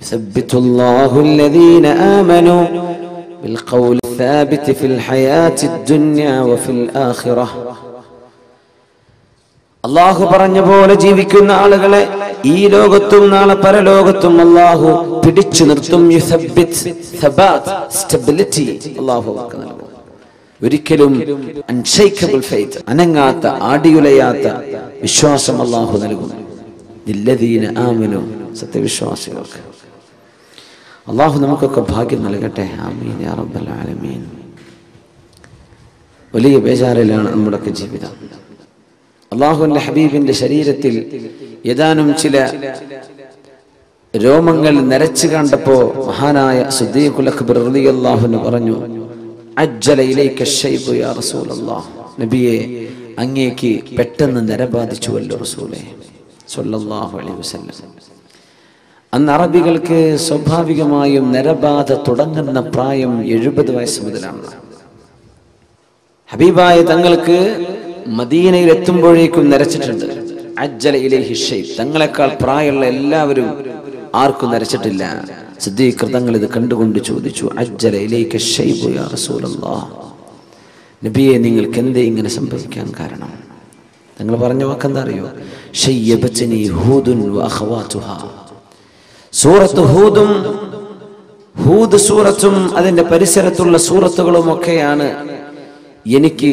يثبت الله الذين آمنوا بالقول الثابت في الحياة الدنيا وفي الآخرة അള്ളാഹു പറഞ്ഞ പോലെ ജീവിക്കുന്ന ആളുകളെ ഈ ലോകത്തും നാളെ പരലോകത്തും അള്ളാഹു പിടിച്ചു നിർത്തും സ്റ്റെബിലിറ്റി അള്ളാഹു അവർക്ക് നൽകും ഒരിക്കലും അൺഷൈക്കബിൾ ഫെയ്ത്ത് അനങ്ങാത്ത ആടിയുലയാത്ത വിശ്വാസം അള്ളാഹു നൽകും ഇല്ലദീന ആമനു സത്യവിശ്വാസികൾക്ക് അള്ളാഹു നമുക്കൊക്കെ ഭാഗ്യം നൽകട്ടെ. ആമീൻ യാ റബ്ബൽ ആലമീൻ. വലിയ ബേജാറിലാണ് നമ്മുടെയൊക്കെ ജീവിതം. അള്ളാഹുവിന്റെ ഹബീബിന്റെ ശരീരത്തിൽ ഏതാനും ചില രോമങ്ങൾ നരച്ചു കണ്ടപ്പോ മഹാനായ സുദ്ദീഖുൽ അക്ബർ പറഞ്ഞു യാ നബിയെ അങ്ങേക്ക് പെട്ടെന്ന് നര ബാധിച്ചുവല്ലോ റസൂലേ. അലൈഹി വസല്ലം. അന്ന് അറബികൾക്ക് സ്വാഭാവികമായും നരബാധ തുടങ്ങുന്ന പ്രായം എഴുപത് വയസ്സ് മുതലാണ്. ഹബീബായ തങ്ങൾക്ക് മദീനയിൽ എത്തുമ്പോഴേക്കും നരച്ചിട്ടുണ്ട്. അജ്ജല ഷൈബ് തങ്ങളെക്കാൾ പ്രായമുള്ള എല്ലാവരും ആർക്കും നരച്ചിട്ടില്ല. സിദ്ദീഖ് തങ്ങൾ ഇത് കണ്ടുകൊണ്ട് ചോദിച്ചു അജ്ജല ഇലൈക ഷൈബു യാ റസൂലല്ലാഹ് നബിയെ നിങ്ങൾക്ക് എന്തേ ഇങ്ങനെ സംഭവിക്കാൻ കാരണം? നിങ്ങൾ പറഞ്ഞ വാക്കെന്താ അറിയോ? ഷയ്യബച്ചനി ഹൂദുൻ വ അഖവാതുഹാ സൂറത്ത് ഹൂദും ഹൂദ് സൂറത്തും അതിന്റെ പരിസരത്തുള്ള സൂറത്തുകളും ഒക്കെയാണ് എനിക്ക്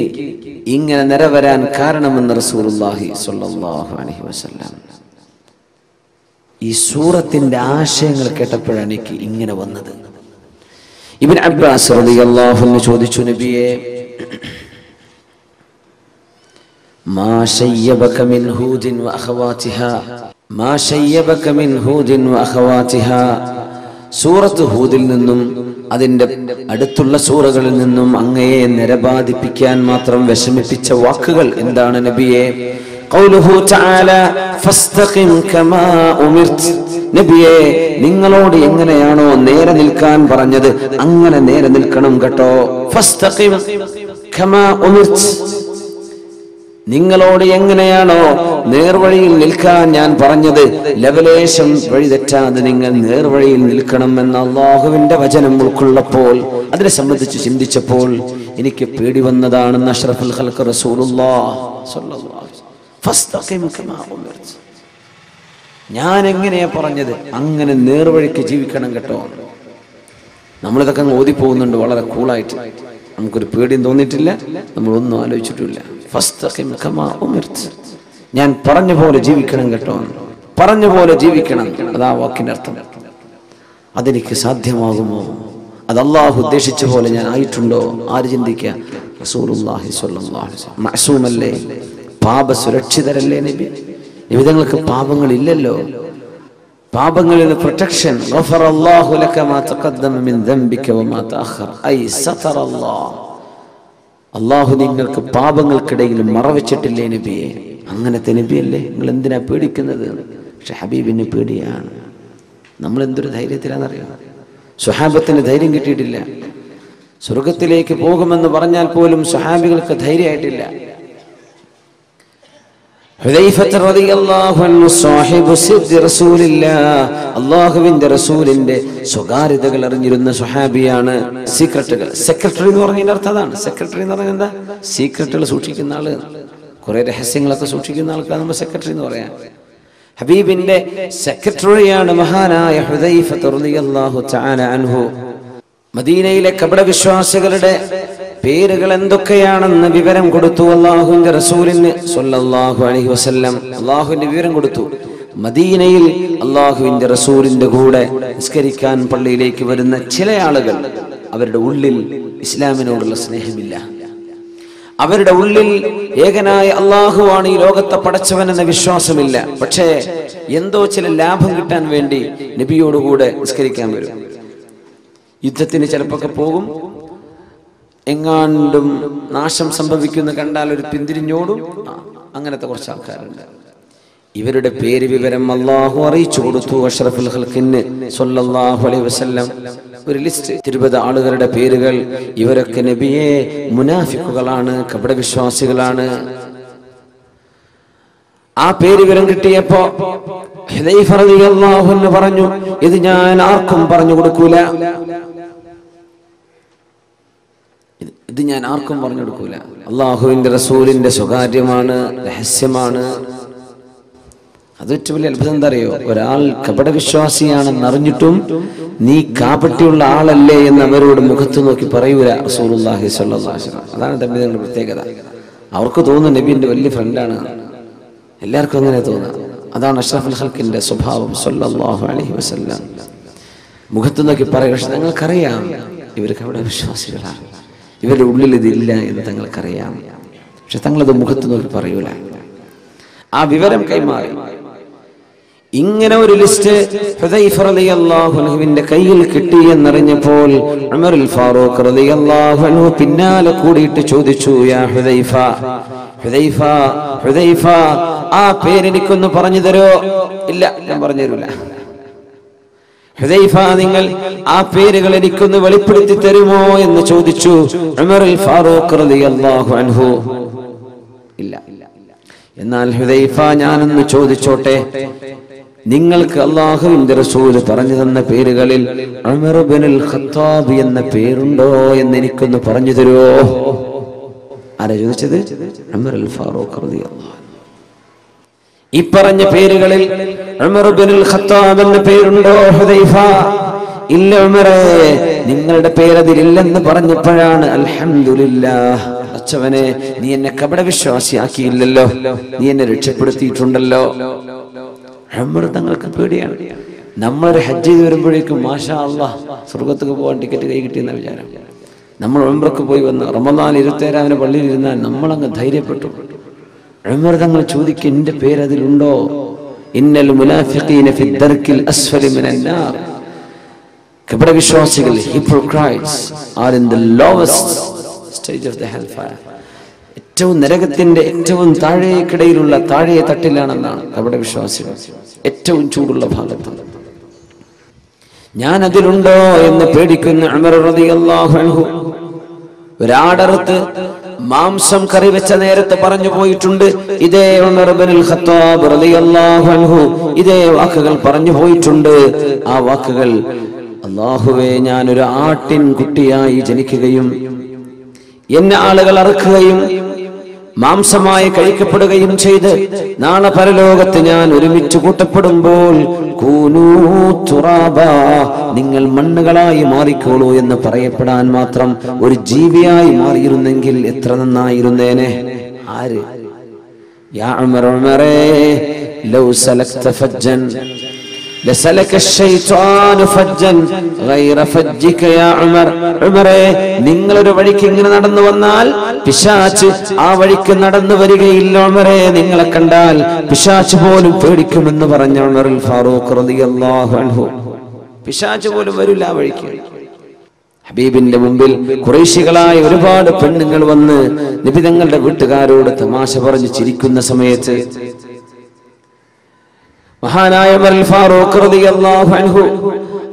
ഇങ്ങനെ നിരവരാൻ കാരണമെന്ന് റസൂലുള്ളാഹി സ്വല്ലല്ലാഹു അലൈഹി വസല്ലം. ഈ സൂറത്തിന്റെ ആശയങ്ങൾ കേട്ടപ്പോഴാണ് എനിക്ക് ഇങ്ങനെ വന്നത്. ഇവൻ അബ്ബാസ് റളിയല്ലാഹു അൻഹു ചോദിച്ചു നബിയെ മാ മിൻ ഹൂദിൻ വ ما شيبك من هود وأخواتها സൂറത്ത് ഹൂദിൽ നിന്നും അതിന്റെ അടുത്തുള്ള സൂറകളിൽ നിന്നും അങ്ങയെ നിരബാധിപ്പിക്കാൻ മാത്രം വിഷമിപ്പിച്ച വാക്കുകൾ എന്താണ് നബിയെ ഖൗലുഹു തആല ഫസ്തഖിം കമാ ഉമിർത് നബിയെ നിങ്ങളോട് എങ്ങനെയാണോ നേരെ നിൽക്കാൻ പറഞ്ഞത് അങ്ങനെ നേരെ നിൽക്കണം കേട്ടോ ഫസ്തഖിം കമാ ഉമിർത് നിങ്ങളോട് എങ്ങനെയാണോ നേർവഴിയിൽ നിൽക്കാൻ ഞാൻ പറഞ്ഞത് ലവലേശം വഴി തെറ്റാതെ നിങ്ങൾ നേർവഴിയിൽ നിൽക്കണം എന്ന അള്ളാഹുവിന്റെ വചനം ഉൾക്കൊള്ളപ്പോൾ അതിനെ സംബന്ധിച്ച് ചിന്തിച്ചപ്പോൾ എനിക്ക് പേടി വന്നതാണ് അഷ്റഫുൽ. ഞാൻ എങ്ങനെയാ പറഞ്ഞത് അങ്ങനെ നേർവഴിക്ക് ജീവിക്കണം കേട്ടോ നമ്മളിതൊക്കെ അങ്ങ് ഓതിപ്പോകുന്നുണ്ട് വളരെ കൂളായിട്ട് നമുക്കൊരു പേടിയും തോന്നിയിട്ടില്ല നമ്മളൊന്നും ആലോചിച്ചിട്ടില്ല ഫസ്റ്റ്. ഞാൻ പറഞ്ഞ പോലെ ജീവിക്കണം കേട്ടോ. പറഞ്ഞ പോലെ ജീവിക്കണം. അതാ വാക്കിന്റെ അർത്ഥം. അതെനിക്ക് സാധ്യമാകുമോ? അത് അള്ളാഹു ഉദ്ദേശിച്ച പോലെ ഞാൻ ആയിട്ടുണ്ടോ? ആര് ചിന്തിക്കുക. പാപ സുരക്ഷിതരല്ലേ നബി? നിമിതങ്ങൾക്ക് പാപങ്ങളില്ലല്ലോ. പാപങ്ങളിൽ പ്രൊട്ടക്ഷൻ. അള്ളാഹു നിങ്ങൾക്ക് പാപങ്ങൾക്കിടയിൽ മറവച്ചിട്ടില്ലേ നബിയെ? അങ്ങനത്തെ നബിയല്ലേ? നിങ്ങൾ എന്തിനാ പേടിക്കുന്നത്? പക്ഷെ ഹബീബിന് പേടിയാണ്. നമ്മൾ എന്തൊരു ധൈര്യത്തിലാണെന്നറിയാം? സുഹാബത്തിന് ധൈര്യം കിട്ടിയിട്ടില്ല. സ്വർഗത്തിലേക്ക് പോകുമെന്ന് പറഞ്ഞാൽ പോലും സുഹാബികൾക്ക് ധൈര്യമായിട്ടില്ല. സ്വകാര്യതകൾ അറിഞ്ഞിരുന്ന സുഹാബിയാണ് സീക്രട്ടുകൾ സെക്രട്ടറി എന്ന് പറഞ്ഞതിന്റെ അർത്ഥം അതാണ്. സെക്രട്ടറി എന്ന് പറഞ്ഞാൽ എന്താ? സീക്രട്ടുകൾ സൂക്ഷിക്കുന്ന ആൾ. കുറെ രഹസ്യങ്ങളൊക്കെ സൂക്ഷിക്കുന്ന ആൾക്കാണ് നമ്മൾ സെക്രട്ടറി എന്ന് പറയാം. ഹബീബിന്റെ സെക്രട്ടറിയാണ് മഹാനായ അൻഹു. മദീനയിലെ കപട വിശ്വാസികളുടെ പേരുകൾ എന്തൊക്കെയാണെന്ന് വിവരം കൊടുത്തു അള്ളാഹുവിന്റെ റസൂലിന് സ്വല്ലല്ലാഹു അലഹി വസല്ലം. അള്ളാഹുവിന്റെ വിവരം കൊടുത്തു. മദീനയിൽ അള്ളാഹുവിന്റെ റസൂലിന്റെ കൂടെ നിസ്കരിക്കാൻ പള്ളിയിലേക്ക് വരുന്ന ചില ആളുകൾ അവരുടെ ഉള്ളിൽ ഇസ്ലാമിനോടുള്ള സ്നേഹമില്ല. അവരുടെ ഉള്ളിൽ ഏകനായ അള്ളാഹുവാണ് ഈ ലോകത്തെ പടച്ചവൻ എന്ന വിശ്വാസമില്ല. പക്ഷേ എന്തോ ചില ലാഭം കിട്ടാൻ വേണ്ടി നബിയോടുകൂടെ നിസ്കരിക്കാൻ വരും. യുദ്ധത്തിന് ചിലപ്പോൾ പോകും. എങ്ങാണ്ടും നാശം സംഭവിക്കുന്ന കണ്ടാൽ ഒരു പിന്തിരിഞ്ഞോടും. അങ്ങനത്തെ കുറച്ച് ആൾക്കാരുണ്ട്. ഇവരുടെ പേര് വിവരം അള്ളാഹു അറിയിച്ചു കൊടുത്തു അഷ്റഫുൽ അലൈഹി വസല്ലം. ഒരു ലിസ്റ്റ് ഇരുപത് ആളുകളുടെ പേരുകൾ. ഇവരൊക്കെ നബിയെ മുനാഫിക്കുകളാണ് കപട വിശ്വാസികളാണ് ആ പേര് വിവരം കിട്ടിയപ്പോ പറഞ്ഞു ഇത് ഞാൻ ആർക്കും പറഞ്ഞു കൊടുക്കൂല. ഇത് ഞാൻ ആർക്കും പറഞ്ഞു കൊടുക്കൂല. അള്ളാഹുവിന്റെ റസൂലിന്റെ സ്വകാര്യമാണ് രഹസ്യമാണ്. അത് ഏറ്റവും വലിയ അത്ഭുതം എന്താ അറിയോ ഒരാൾ കപടവിശ്വാസിയാണെന്ന് അറിഞ്ഞിട്ടും നീ കാപട്ടിയുള്ള ആളല്ലേ എന്ന് അവരോട് മുഖത്ത് നോക്കി പറയൂല റസൂലുള്ളാഹി അതാണ് തമ്മിലുള്ള പ്രത്യേകത. അവർക്ക് തോന്നുന്നു നബിന്റെ വലിയ ഫ്രണ്ടാണ്. എല്ലാവർക്കും അങ്ങനെ തോന്നുക അതാണ് അഷ്റഫുൽ ഹൽക്കിന്റെ സ്വഭാവം സ്വല്ലല്ലാഹു അലൈഹി വസല്ലം. മുഖത്ത് നോക്കി പറയുക പക്ഷെ ഞങ്ങൾക്കറിയാം ഇവർ കപടവിശ്വാസികളാണ്. ഇവരുടെ ഉള്ളിൽ ഇതില്ല എന്ന് തങ്ങൾക്കറിയാം. പക്ഷെ തങ്ങളത് മുഖത്ത് നോക്കി പറയൂല. ആ വിവരം കൈമാറി. ഇങ്ങനെ ഒരു ലിസ്റ്റ് റളിയല്ലാഹു അൻഹുവിന്റെ കയ്യിൽ കിട്ടി എന്നറിഞ്ഞപ്പോൾ ഉമറുൽ ഫാറൂഖ് റളിയല്ലാഹു പിന്നാലെ കൂടിയിട്ട് ചോദിച്ചു യാ ഹുദൈഫ ഹുദൈഫ ഹുദൈഫ ആ പേരെനിക്കൊന്ന് പറഞ്ഞു തരോ? ഇല്ല ഞാൻ പറഞ്ഞു തരൂല. ഹുദൈഫ നിങ്ങൾ ആ പേരുകൾ എനിക്കൊന്ന് വെളിപ്പെടുത്തി തരുമോ? എന്ന് ചോദിച്ചു ഉമറുൽ ഫാറൂഖ് റളിയല്ലാഹു അൻഹു. ഇല്ല. എന്നാൽ ഹുദൈഫ ഞാനൊന്ന് ചോദിച്ചോട്ടെ? നിങ്ങൾക്ക് അള്ളാഹുവിന്റെ റസൂൽ പറഞ്ഞു തന്ന പേരുകളിൽ ഖത്താബ് എന്ന പേരുണ്ടോ എന്ന് എനിക്കൊന്ന് പറഞ്ഞു തരുമോ? ആരാ ചോദിച്ചത്? ഫാറൂഖ് ഈ പറഞ്ഞ പേരുകളിൽ ഉമർ ബിനുൽ ഖത്താബ് എന്ന പേരുണ്ടോ ഹുദൈഫ? ഇല്ല നിങ്ങളുടെ പേരതിലില്ലെന്ന് പറഞ്ഞപ്പോഴാണ് അൽഹംദുലില്ലാഹ്. അച്ഛവനെ നീ എന്നെ കപട വിശ്വാസിയാക്കിയില്ലല്ലോ നീ എന്നെ രക്ഷപ്പെടുത്തിയിട്ടുണ്ടല്ലോ. ഉമർ പേടിയാണ്. നമ്മൾ ഹജ്ജ് ചെയ്ത് വരുമ്പോഴേക്കും മാഷാ അള്ളാഹ് സ്വർഗത്തേക്ക് പോകാൻ ടിക്കറ്റ് കൈ കിട്ടിയെന്ന വിചാരം. നമ്മൾ ഉംറക്ക് പോയി വന്ന് റമദാൻ ഇരുത്തേരാവിനെ പള്ളിയിൽ ഇരുന്നാൽ നമ്മളങ്ങ് ധൈര്യപ്പെട്ടു. ഉമർ ചോദിക്കും എന്റെ പേരതിലുണ്ടോ? ഇന്നൽ മുനാഫിഖീന ദർക്കിൽ അസ്ഫലി കപട വിശ്വാസികൾ are in lowest stage of the ഏറ്റവും നരകത്തിന്റെ ഏറ്റവും താഴേക്കിടയിലുള്ള താഴെ തട്ടിലാണെന്നാണ് കപട വിശ്വാസികൾ. ഏറ്റവും ചൂടുള്ള ഭാഗത്ത്. ഞാൻ അതിലുണ്ടോ എന്ന് പേടിക്കുന്ന അമർ റളിയല്ലാഹു ഒരാടറുത്ത് മാംസം കറി വെച്ച നേരത്തെ പറഞ്ഞു പോയിട്ടുണ്ട്. ഇതേ ഖത്താബ് റളിയല്ലാഹു അൻഹു ഇതേ വാക്കുകൾ പറഞ്ഞു പോയിട്ടുണ്ട്. ആ വാക്കുകൾ അള്ളാഹുവേ ഞാൻ ആട്ടിൻ കുട്ടിയായി ജനിക്കുകയും എന്നെ ആളുകൾ അറുക്കുകയും മാംസമായി കഴിക്കപ്പെടുകയും ചെയ്ത് നാളെ പരലോകത്ത് ഞാൻ ഒരുമിച്ച് കൂട്ടപ്പെടുമ്പോൾ നിങ്ങൾ മണ്ണുകളായി മാറിക്കോളൂ എന്ന് പറയപ്പെടാൻ മാത്രം ഒരു ജീവിയായി മാറിയിരുന്നെങ്കിൽ എത്ര നന്നായിരുന്നേനെ? ആര്? യാ ലൗ സലക്ത ഫജ്ജൻ لسلك الشيطان فجا غير فجك يا عمر ഉമറേ നിങ്ങൾ ഒരു വഴിക്ക് ഇങ്ങനെ നടന്നു വന്നാൽ പിശാച്ച് ആ വഴിക്ക് നടന്നു വരികയില്ല ഉമറേ നിങ്ങളെ കണ്ടാൽ പിശാച്ച് പോലും പേടിക്കുമെന്ന് പറഞ്ഞ ഉമറുൽ ഫാറൂഖ് റളിയല്ലാഹു അൻഹു പിശാച്ച് പോലും വരില്ല ആ വഴിക്ക് ഹബീബിന്റെ മുമ്പിൽ കുറേശികളായ ഒരുപാട് പെണ്ണുങ്ങൾ വന്ന് നബി തങ്ങളുടെ വീട്ടുകാരോട് തമാശ പറഞ്ഞ് ചിരിക്കുന്ന സമയത്ത് മഹാനായ ഫാറൂഖ് അൻഹു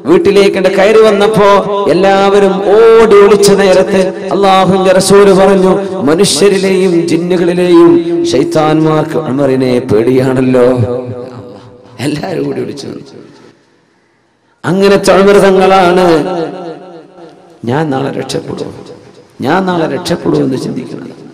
വീട്ടിലേക്ക് കയറി വന്നപ്പോ എല്ലാവരും ഓടി ഒളിച്ച നേരത്ത് അള്ളാഹുന്റെ റസൂൽ പറഞ്ഞു മനുഷ്യരിലെയും ജിന്നുകളിലെയും ശൈത്താൻമാർക്ക് ഉമറിനെ പേടിയാണല്ലോ. എല്ലാവരും ഓടി ഒളിച്ചു. അങ്ങനെ തങ്ങളാണ് ഞാൻ നാളെ രക്ഷപ്പെടും. ഞാൻ നാളെ രക്ഷപ്പെടും എന്ന് ചിന്തിക്കുന്നത്.